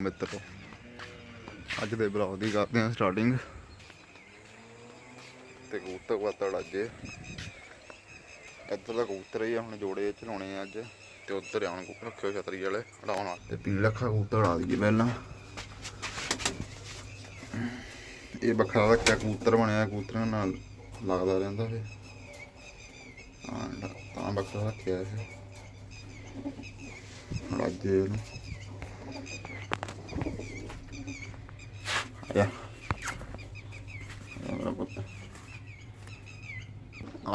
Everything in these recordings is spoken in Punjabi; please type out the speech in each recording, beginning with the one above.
ਮਿੱਤਰੋ ਅੱਜ ਦੇ ਬਲੌਗ ਦੀ ਕਰਦੇ ਹਾਂ ਸਟਾਰਟਿੰਗ ਤੇ ਕਬੂਤਰ ਵਾਤੜ ਅੱਜ। ਇੱਧਰ ਦਾ ਕਬੂਤਰ ਹੀ ਆ, ਹੁਣ ਜੋੜੇ ਚਲਾਉਣੇ ਆ ਅੱਜ। ਤੇ ਉੱਧਰ ਆਉਣ ਕੋ ਰੱਖਿਓ ਛਤਰੀ ਵਾਲੇ ਉਡਾਉਣ ਵਾਸਤੇ। ਪੀਣ ਲੱਖਾ ਕਬੂਤਰ ਉਡਾ ਦਈਏ ਪਹਿਲਾਂ। ਇਹ ਵੱਖਰਾ ਰੱਖਿਆ ਕਬੂਤਰ ਬਣਿਆ ਕਬੂਤਰਾਂ ਨਾਲ ਲੱਗਦਾ ਰਹਿੰਦਾ ਫੇ ਹਾਂ ਤਾਂ ਵੱਖਰਾ ਰੱਖਿਆ ਇਹ। ਹੁਣ ਅੱਜ ਇਹਨੂੰ ਆ ਮੇਰਾ ਪੁੱਤ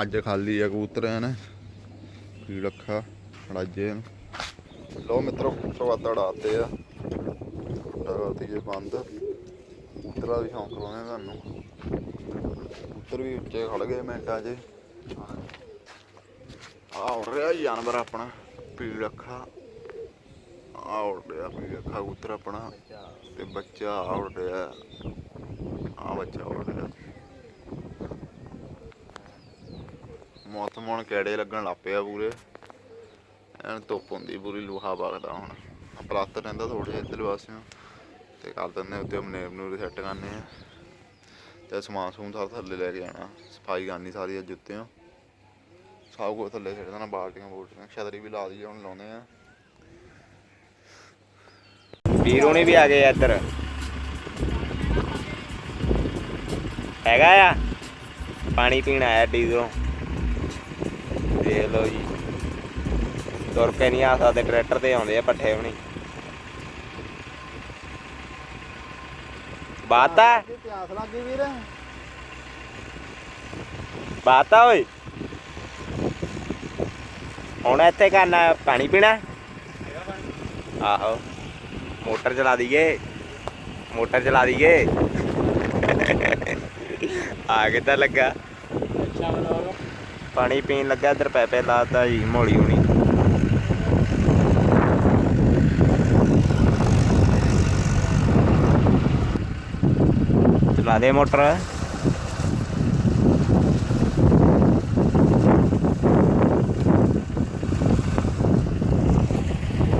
ਅੱਜ ਖਾਲੀ ਆ ਕਬੂਤਰ ਹਨ ਕੀ ਰੱਖਾ ਫੜਾਜੇ ਲੋ ਮਿੱਤਰੋ ਕਬੂਤਰ ਵਾਦਾ ਉਡਾਤੇ ਆ ਉਡਾਤੀ ਜੇ ਬੰਦ। ਕਬੂਤਰਾਂ ਦੀ ਸ਼ੌਂਕ ਲਾਉਣੇ ਤੁਹਾਨੂੰ। ਕਬੂਤਰ ਵੀ ਉੱਚੇ ਖੜ ਗਏ ਮਿੰਟਾਂ 'ਚ। ਆ ਉੜ ਰਿਹਾ ਜਾਨਵਰ ਆਪਣਾ ਪੀੜ ਰੱਖਾ ਆ ਰਿਹਾ ਪੀੜ ਕਬੂਤਰ ਆਪਣਾ ਤੇ ਬੱਚਾ ਆ ਰਿਹਾ। ਆ ਬੱਚਾ ਉੜ ਰਿਹਾ ਮੌਸਮ ਹੁਣ ਕਿਹੜੇ ਲੱਗਣ ਲੱਗ ਪਿਆ ਪੂਰੇ। ਐਨ ਧੁੱਪ ਹੁੰਦੀ ਪੂਰੀ, ਲੂਹਾ ਵਗਦਾ ਹੁਣ। ਆਹ ਪਲਾਸਟਰ ਰਹਿੰਦਾ ਥੋੜੇ ਜਿਹਾ ਇੱਧਰ ਪਾਸਿਓਂ। ਤੇ ਕਰ ਦਿੰਦੇ ਉੱਤੇ ਮਨੇਰ ਨੂੰ ਸੈੱਟ ਕਰਨੇ ਆ। ਤੇ ਸਮਾਨ ਸਮੂਨ ਸਾਰਾ ਥੱਲੇ ਲੈ ਕੇ ਜਾਣਾ ਸਫ਼ਾਈ ਕਰਨੀ ਸਾਰੀ ਅੱਜ ਉੱਤੇ। ਸਭ ਕੁਝ ਥੱਲੇ ਛੱਡ ਦੇਣਾ, ਬਾਲਟੀਆਂ ਬੋਲਟੀਆਂ, ਛਤਰੀ ਵੀ ਲਾ ਦਈਏ ਹੁਣ ਲਾਉਂਦੇ ਆ। ਵੀਰ ਹੁਣੀ ਵੀ ਆ ਗਏ ਆ ਇੱਧਰ। ਹੈਗਾ ਆ? ਪਾਣੀ ਪੀਣ ਆਇਆ ਡੀਜ਼ਲੋਂ ਦੇਖ ਲਓ ਜੀ। ਤੁਰ ਕੇ ਨਹੀਂ ਆ ਸਕਦੇ ਟਰੈਕਟਰ ਤੇ ਆਉਂਦੇ ਆ ਪੱਠੇ ਹੁਣੀ। ਬਾਤਾ? ਪਿਆਸ ਲੱਗੀ ਵੀਰ। ਬਾਤਾ ਓਏ। ਹੁਣ ਇੱਥੇ ਕਰਨਾ ਪਾਣੀ ਪੀਣਾ। ਆਹੋ। ਮੋਟਰ ਚਲਾ ਦਈਏ। ਮੋਟਰ ਚਲਾ ਦਈਏ। ਆ ਕਿੱਦਾਂ ਲੱਗਾ? ਪਾਣੀ ਪੀਣ ਲੱਗਾ ਇੱਧਰ ਪੈਪੇ ਲਾਤਾ ਜੀ ਮੋਲੀ ਹੁਣੀ। ਚਲਾ ਦੇ ਮੋਟਰ।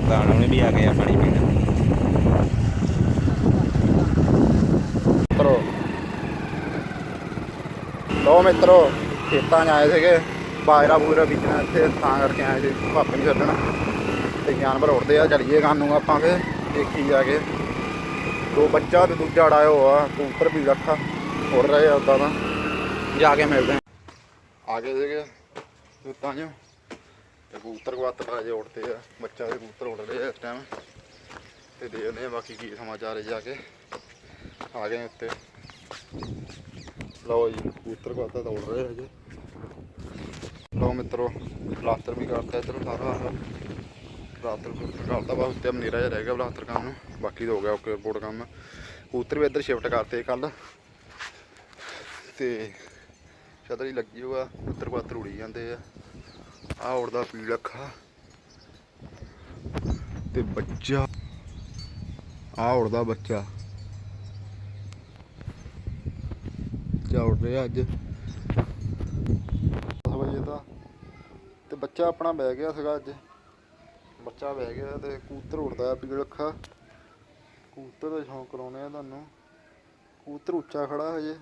ਦਾਣਾ ਵੀ ਆ ਗਏ ਆ ਪਾਣੀ ਪੀਣ ਮਿੱਤਰੋ ਲੋ ਮਿੱਤਰੋ ਖੇਤਾਂ 'ਚ ਆਏ ਸੀਗੇ, ਬਾਜਰਾ ਬੂਜਰਾ ਬੀਜਣਾ ਇੱਥੇ, ਤਾਂ ਕਰਕੇ ਆਏ ਸੀ, ਭਾਪੇ ਨੂੰ ਛੱਡਣ। ਤੇ ਜਾਨਵਰ ਉੜਦੇ ਆ, ਚਲੀਏ ਗਾਂ ਨੂੰ ਆਪਾਂ ਫੇ ਦੇਖੀ ਜਾ ਕੇ। ਦੋ ਬੱਚਾ ਤੇ ਦੂਜਾ ਅੜਾਇਆ ਆ ਕਬੂਤਰ ਵੀ ਰੱਖਾ ਉੜ ਰਹੇ ਆ ਉਦਾਂ ਦਾ ਜਾ ਕੇ ਮਿਲਦੇ ਆ। ਗਏ ਸੀਗੇ ਖੇਤਾਂ 'ਚ। ਤੇ ਕਬੂਤਰ ਕਵਾਤ ਜੇ ਉੜਦੇ ਆ, ਬੱਚਾ ਦੇ ਕਬੂਤਰ ਉੜ ਰਹੇ ਆ ਇਸ ਟਾਈਮ ਤੇ ਦੇਖਦੇ ਆ ਬਾਕੀ ਕੀ ਸਮਾਚਾਰ ਹੈ ਜਾ ਕੇ। ਆ ਗਏ ਉੱਤੇ। ਲਓ ਜੀ, ਕਬੂਤਰ ਕੋਤਾ ਤਾਂ ਰਹੇ ਹਜੇ। ਲਓ ਮਿੱਤਰੋ ਪਲਾਸਟਰ ਵੀ ਕਰਤਾ ਇੱਧਰ ਸਾਰਾ ਪਲਾਸਟਰ ਪਲੂਸਟਰ ਕਰਤਾ, ਬਸ ਉੱਤੇ ਮਨੀਰਾ ਜਿਹਾ ਰਹਿ ਗਿਆ ਪਲਾਸਟਰ ਕੰਮ ਨੂੰ। ਬਾਕੀ ਤਾਂ ਹੋ ਗਿਆ ਓਕੇ ਰਿਪੋਰਟ ਕੰਮ। ਕਬੂਤਰ ਵੀ ਇੱਧਰ ਸ਼ਿਫਟ ਕਰਤੇ ਕੱਲ ਤੇ ਛਤਰੀ ਲੱਗੀ ਹੋਆ ਉੱਤਰ ਪਾਤਰ ਉੜੀ ਜਾਂਦੇ ਆ। ਆ ਉੜਦਾ ਪੀੜ ਅੱਖਾ। ਤੇ ਬੱਚਾ ਆ ਉੜਦਾ ਬੱਚਾ। ਬੱਚਾ ਉੱਡ ਰਿਹਾ ਅੱਜ। 10 ਵਜੇ ਦਾ ਤੇ ਬੱਚਾ ਆਪਣਾ ਬਹਿ ਗਿਆ ਸੀਗਾ ਅੱਜ। ਬੱਚਾ ਬਹਿ ਗਿਆ ਤੇ ਕਬੂਤਰ ਉੜਦਾ ਆ ਪੀੜ ਅੱਖਾ। ਕਬੂਤਰ ਦਾ ਸ਼ੌਂਕ ਕਰਾਉਣੇ ਆ ਤੁਹਾਨੂੰ। ਕਬੂਤਰ ਉੱਚਾ ਖੜਾ ਹਜੇ।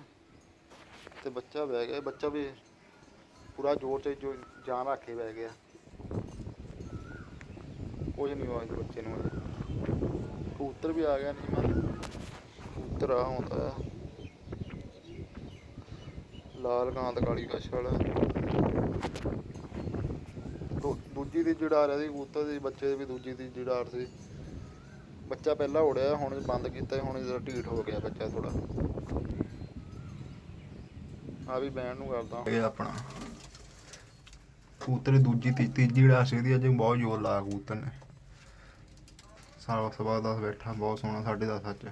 ਤੇ ਬੱਚਾ ਬਹਿ ਗਿਆ, ਬੱਚਾ ਵੀ ਪੂਰਾ ਜ਼ੋਰ ਚ ਜੋ ਜਾਨ ਰੱਖ ਕੇ ਬਹਿ ਗਿਆ। ਕੁਝ ਨਹੀਂ ਹੋਇਆ ਬੱਚੇ ਨੂੰ ਕਬੂਤਰ ਵੀ ਆ ਗਿਆ ਨਹੀਂ ਮੈਂ ਕਬੂਤਰ ਆ ਹੁੰਦਾ ਆ। ਲਾਲ ਕਾਂਤ ਕਾਲੀ ਕਛ ਵਾਲਾ। ਦੂਜੀ ਦੀ ਜਿਹੜਾ ਆ ਕਬੂਤਰ ਦੇ, ਬੱਚੇ ਦੀ ਵੀ ਦੂਜੀ ਦੀ ਜਿਹੜਾ ਸੀ। ਬੱਚਾ ਪਹਿਲਾਂ ਉੜਿਆ, ਹੁਣ ਬੰਦ ਕੀਤਾ, ਹੁਣ ਜਰਾ ਢੀਠ ਹੋ ਗਿਆ ਬੱਚਾ ਥੋੜਾ ਆ ਵੀ ਬੈਣ ਨੂੰ ਕਰਦਾ। ਇਹ ਆਪਣਾ। ਕਬੂਤਰ ਦੂਜੀ, ਤੀਜੀ ਜਿਹੜਾ ਸੀ ਇਹਦੀ, ਅੱਜ ਬਹੁਤ ਜ਼ੋਰ ਲਾਇਆ ਕਬੂਤਰ ਨੇ। ਸਾਰਾ ਸਵਾ 10 ਬੈਠਾ, ਬਹੁਤ ਸੋਹਣਾ 10:30 ਸੱਚ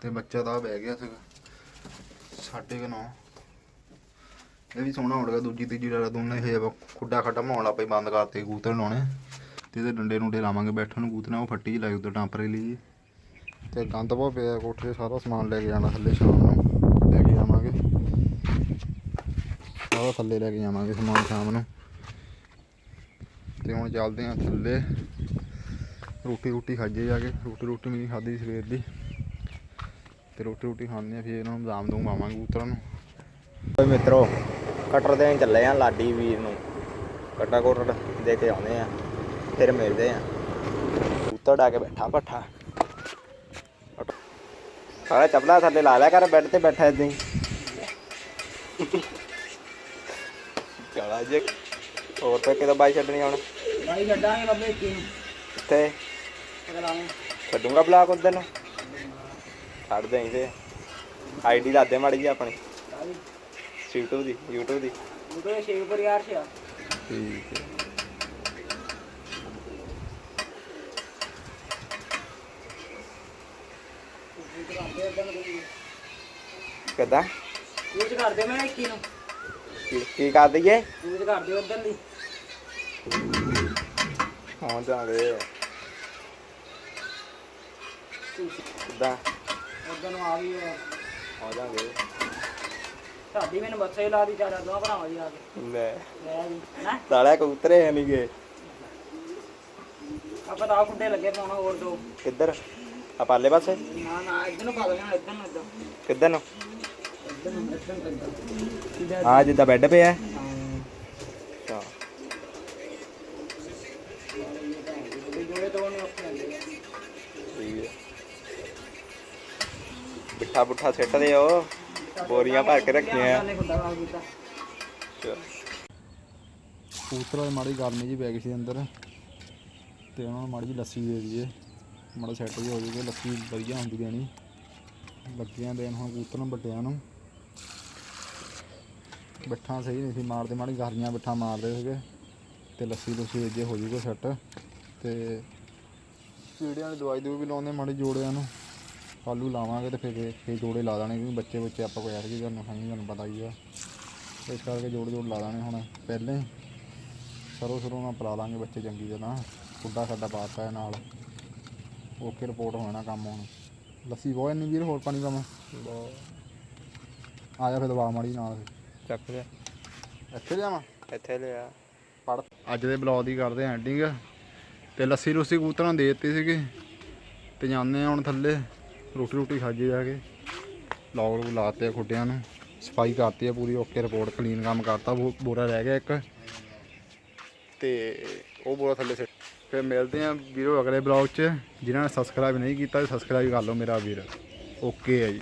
ਤੇ ਬੱਚਾ ਤਾਂ ਬਹਿ ਗਿਆ ਸੀਗਾ। ਸਾਢੇ ਕੁ ਨੌ। ਇਹ ਵੀ ਸੋਹਣਾ ਉੜ ਗਿਆ ਦੂਜੀ, ਤੀਜੀ ਵਾਲਾ ਦੋਨੇ ਇਹ ਖੁੱਡਾ ਖੱਡਾ ਮਾਉਣ ਲੱਗ ਪਏ ਬੰਦ ਕਰਤੇ ਕਬੂਤਰ ਲਾਉਣੇ। ਤੇ ਇਹਦੇ ਡੰਡੇ ਡੁੰਡੇ ਲਾਵਾਂਗੇ ਬੈਠਣ ਨੂੰ, ਕਬੂਤਰ ਉਹ ਫੱਟੀ ਜਿਹੀ ਲਾਈ ਉੱਧਰ ਟਾਂਪਰੇ ਲਈ। ਤੇ ਗੰਦ ਬਹੁਤ ਪਿਆ, ਕੋਠੇ ਸਾਰਾ ਸਮਾਨ ਲੈ ਕੇ ਜਾਣਾ ਥੱਲੇ ਸ਼ਾਮ ਨੂੰ, ਲੈ ਕੇ ਜਾਵਾਂਗੇ। ਸਾਰਾ ਥੱਲੇ ਲੈ ਕੇ ਜਾਵਾਂਗੇ ਸਮਾਨ ਸ਼ਾਮ ਨੂੰ। ਤੇ ਹੁਣ ਚੱਲਦੇ ਹਾਂ ਥੱਲੇ। ਰੋਟੀ ਰੋਟੀ ਖਾਜੇ ਜਾ ਕੇ, ਰੋਟੀ ਰੋਟੀ ਮੇਰੀ ਖਾਧੀ ਸਵੇਰ ਦੀ। ਤੇ ਰੋਟੀ ਰੋਟੀ ਖਾਣੇ ਆ ਫਿਰ ਇਹਨਾਂ ਨੂੰ ਦਾਮ ਦੂੰ ਪਾਵਾਂਗੇ ਕਬੂਤਰਾਂ ਨੂੰ। ਓਏ ਮਿੱਤਰੋ ਕਟਰ ਦੇਣ ਚੱਲੇ ਆ ਲਾਡੀ ਵੀਰ ਨੂੰ। ਕਟਾ ਕੋਟਰ ਦੇ ਕੇ ਆਉਨੇ ਆ ਫਿਰ ਮਿਲਦੇ ਆ। ਉੱਤਰ ਡਾ ਕੇ ਬੈਠਾ ਪੱਠਾ ਸਾਰਾ ਚਪਲਾ ਥੱਲੇ ਲਾ ਲਿਆ ਕਰ ਬੈੱਡ ਤੇ ਬੈਠਾ ਇਦਾਂ ਹੀ। ਚਲਾ ਜੇ ਹੋਰ ਤੇ ਕਿਦੋਂ ਬਾਈ ਛੱਡਣੀ ਹੁਣ। ਬਾਈ ਛੱਡਾਂਗੇ ਬੱਬੇ ਕੀ ਕਿੱਥੇ ਕਰਾਂਗੇ ਛੱਡੂਗਾ ਬਲਾਕ ਉਧਰ ਨੂੰ। ਛੱਡ ਦੇਈ ਤੇ। ਆਈਡੀ ਦੱਸ ਦੇ ਮਾੜੀ ਜੀ ਆਪਣੀ। YouTube ਦੀ YouTube ਦੀ। ਉਹ ਤਾਂ ਛੇ ਉੱਪਰ ਯਾਰ ਛਿਆ। ਠੀਕ ਹੈ। ਕਿੱਦਾਂ? ਯੂਜ਼ ਕਰਦੇ ਮੈਂ 21 ਨੂੰ। ਕੀ ਕੀ ਕਰ ਦਈਏ? ਯੂਜ਼ ਕਰਦੇ ਉਧਰ ਦੀ। ਹਾਂ ਜਾਗੇ ਕਿੱਦਾਂ? ਉਧਰ ਨੂੰ ਆ ਵੀ ਆ। ਜਾਗੇ ਸਾਡੀ ਮੈਨੂੰ ਬੱਸੇ ਹੀ ਲਾ ਦੀ ਚਾਰਾ ਦੋਵਾਂ ਭਰਾਵਾਂ ਦੀ ਆ ਕੇ। ਲੈ। ਲੈ ਜੀ ਨਾ ਸਾਲਿਆ ਕਬੂਤਰੇ ਹੈ ਨਹੀਂਗੇ ਆਪਾਂ ਤਾਂ ਆਹ ਖੁੱਡੇ ਲੱਗੇ ਪਾਉਣਾ ਹੋਰ ਦੋ। ਕਿੱਧਰ? ਆ ਪਾਲੇ ਪਾਸੇ? ਨਾ ਨਾ ਇੱਧਰ ਨੂੰ ਪਾ ਦੇਣਾ ਇੱਧਰ ਨੂੰ ਇੱਧਰ। ਕਿੱਧਰ ਨੂੰ? ਇੱਧਰ ਨੂੰ ਇੱਧਰ ਨੂੰ ਇੱਧਰ। ਸਿੱਧਾ ਆ ਜਿੱਦਾਂ ਬੈੱਡ ਪਿਆ। ਹਾਂ। ਬਿੱਠਾ ਬੁੱਠਾ ਸਿੱਟ ਦੇ ਬੋਰੀਆਂ ਭਰ ਕੇ ਰੱਖੀਆਂ। ਨੇ ਮਾੜੀ ਗਰਮੀ ਜੀ ਪੈ ਗਈ ਸੀ ਅੰਦਰ। ਤੇ ਉਹਨਾਂ ਨੂੰ ਮਾੜੀ ਜੀ ਲੱਸੀ ਦੇ ਦਈਏ। ਮਾੜਾ ਸੈੱਟ ਜੀ ਹੋ ਜੂਗਾ ਲੱਸੀ ਵਧੀਆ ਹੁੰਦੀ ਦੇਣੀ। ਲੱਗੀਆਂ ਦੇਣ ਹੁਣ ਕਬੂਤਰ ਨੂੰ, ਵੱਡਿਆਂ ਨੂੰ। ਬੱਠਾਂ ਸਹੀ ਨਹੀਂ ਸੀ, ਮਾਰਦੇ ਮਾੜੀ ਗਰਮੀਆਂ ਬੱਠਾਂ ਮਾਰਦੇ ਸੀਗੇ। ਤੇ ਲੱਸੀ ਲੁੱਸੀ ਜੇ ਹੋ ਜੂਗਾ ਸੈੱਟ ਤੇ ਕੀੜਿਆਂ ਦੀ ਦਵਾਈ ਦੂਈ ਵੀ ਲਾਉਂਦੇ ਮਾੜੀ ਜੋੜਿਆਂ ਨੂੰ। ਆਲੂ ਲਾਵਾਂਗੇ ਤੇ ਫਿਰ ਫਿਰ ਜੋੜੇ ਲਾ ਦੇਣੇ ਕਿਉਂਕਿ ਬੱਚੇ ਬੱਚੇ ਆਪਾਂ ਕੋਈ ਐਡ ਕਰਨ ਖਾਣੀ ਤੁਹਾਨੂੰ ਪਤਾ ਹੀ ਆ। ਇਸ ਕਰਕੇ ਜੋੜ ਜੋੜ ਲਾ ਦੇਣੇ ਹੁਣ ਪਹਿਲੇ। ਸਰੋਂ ਸਰੋਂ ਨਾਲ ਪਲਾ ਲਾਂਗੇ ਬੱਚੇ ਚੰਗੀ ਤਰ੍ਹਾਂ। ਖੁੱਡਾ ਸਾਡਾ ਪਾਤਾ ਹੈ ਨਾਲ। ਓਕੇ ਰਿਪੋਰਟ ਹੋਣਾ ਕੰਮ ਹੁਣ। ਲੱਸੀ ਬਹੁਤ ਨਹੀਂ ਵੀਰ ਹੋਰ ਪਾਣੀ ਕੰਮ ਆ ਜਾ ਫਿਰ ਦਵਾ ਮਾੜੀ ਨਾਲ। ਚੱਕ ਲਿਆ। ਇੱਥੇ ਜਾਵਾਂ ਇੱਥੇ ਲਿਆ। ਪੜ। ਅੱਜ ਦੇ ਬਲੌਗ ਦੀ ਕਰਦੇ ਐਂਡਿੰਗ ਤੇ ਲੱਸੀ ਲੁੱਸੀ ਕਬੂਤਰਾਂ ਦੇ ਦਿੱਤੀ ਸੀਗੀ। ਤੇ ਜਾਂਦੇ ਆ ਹੁਣ ਥੱਲੇ। ਰੋਟੀ ਰੋਟੀ ਖਾਜੀ ਜਾ ਕੇ। ਲੌਗ ਲੂਗ ਲਾਤੇ ਆ ਖੁੱਡਿਆਂ ਨੂੰ। ਸਫ਼ਾਈ ਕਰਤੀ ਆ ਪੂਰੀ, ਓਕੇ ਰਿਪੋਰਟ ਕਲੀਨ ਕੰਮ ਕਰਤਾ ਬੋ- ਬੋਰਾ ਰਹਿ ਗਿਆ ਇੱਕ। ਤੇ ਉਹ ਬੋਰਾ ਥੱਲੇ ਸਿੱਟ ਫਿਰ ਮਿਲਦੇ ਆ ਵੀਰੋ ਅਗਲੇ ਬਲੌਗ 'ਚ। ਜਿਨ੍ਹਾਂ ਨੇ ਸਬਸਕ੍ਰਾਈਬ ਨਹੀਂ ਕੀਤਾ ਸਬਸਕ੍ਰਾਈਬ ਕਰ ਲਓ ਮੇਰਾ ਵੀਰ। ਓਕੇ ਹੈ ਜੀ।